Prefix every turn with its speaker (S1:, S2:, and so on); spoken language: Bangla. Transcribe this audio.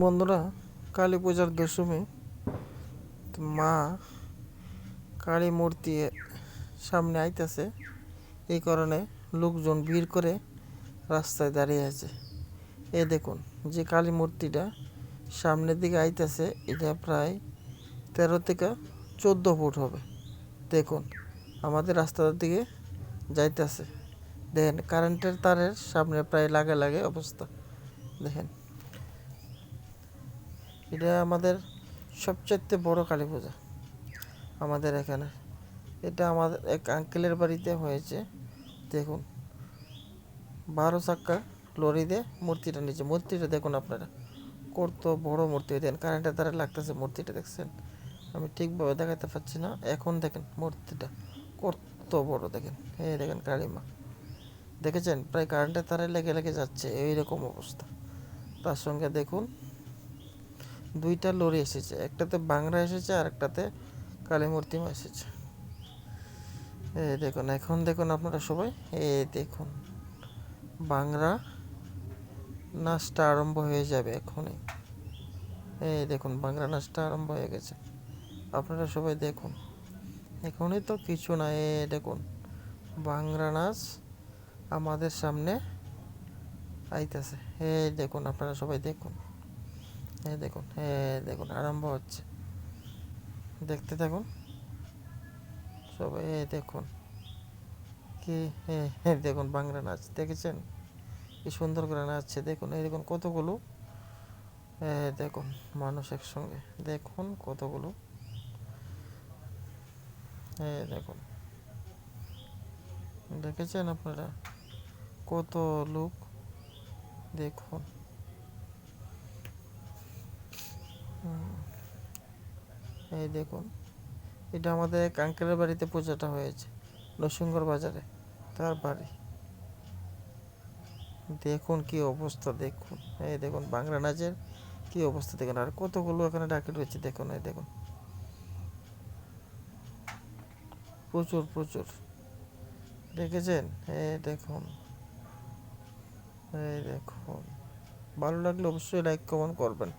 S1: বন্ধুরা, কালী পূজার দশমী। মা কালী মূর্তি সামনে আইতাছে। এই কারণে লোকজন ভিড় করে রাস্তায় দাঁড়িয়ে আছে। এ দেখুন, যে কালী মূর্তিটা সামনের দিকে আইতাছে, এটা প্রায় তেরো থেকে চোদ্দ ফুট হবে। দেখুন, আমাদের রাস্তার দিকে যাইতেছে। দেখেন, কারেন্টের তারের সামনে প্রায় লাগে লাগে অবস্থা। দেখেন। এটা আমাদের সবচেয়ে বড় কালী পূজা আমাদের এখানে। এটা আমাদের এক আঙ্কেলের বাড়িতে হয়েছে। দেখুন, বারো চাক্কা লরিতে মূর্তিটা নিচে মূর্তিটা দেখুন আপনারা, কত বড় মূর্তি। দেন কারেন্টের দ্বারা লাগতেছে মূর্তিটা, দেখছেন? আমি ঠিকভাবে দেখাতে পারছি না। এখন দেখেন মূর্তিটা কত বড়, দেখেন। এই দেখেন কালীমা। দেখেছেন? প্রায় কারেন্টের তারে লেগে লেগে যাচ্ছে। এইরকম অবস্থা। তার সঙ্গে দেখুন দুইটা লরি এসেছে, একটাতে বাংরা এসেছে আর একটাতে কালী মূর্তিমা এসেছে। এই দেখুন, এখন দেখুন আপনারা সবাই, এই দেখুন, বাংরা নাচটা আরম্ভ হয়ে যাবে এখনই। এই দেখুন বাংলা নাচটা আরম্ভ হয়ে গেছে। আপনারা সবাই দেখুন, এখনই তো কিছু না এ দেখুন বাংলা নাচ আমাদের সামনে আইতেছে। এই দেখুন, আপনারা সবাই দেখুন। এই দেখুন এই দেখুন, আরম্ভ হচ্ছে। দেখতে থাকুন। সবাই এই দেখুন। কি এই দেখুন, বাংলা নাচ, দেখেছেন? কি সুন্দর করে নাচছে, দেখুন, এই দেখুন কতগুলো। এই দেখুন, মানুষ একসঙ্গে, দেখুন কতগুলো। এই দেখুন। দেখেছেন আপনারা? কত লোক, দেখুন। এই দেখুন, এটা আমাদের এক বাড়িতে পূজাটা হয়েছে নরসিংগড় বাজারে, তার বাড়ি। দেখুন কি অবস্থা, দেখুন। এই দেখুন, বাংলা নাচের কি অবস্থা, দেখুন। আর কতগুলো এখানে ডাকে রয়েছে, দেখুন, এই দেখুন। প্রচুর প্রচুর। দেখেছেন? এই দেখুন। এই দেখুন। ভালো লাগলে অবশ্যই লাইক কমেন্ট করবেন।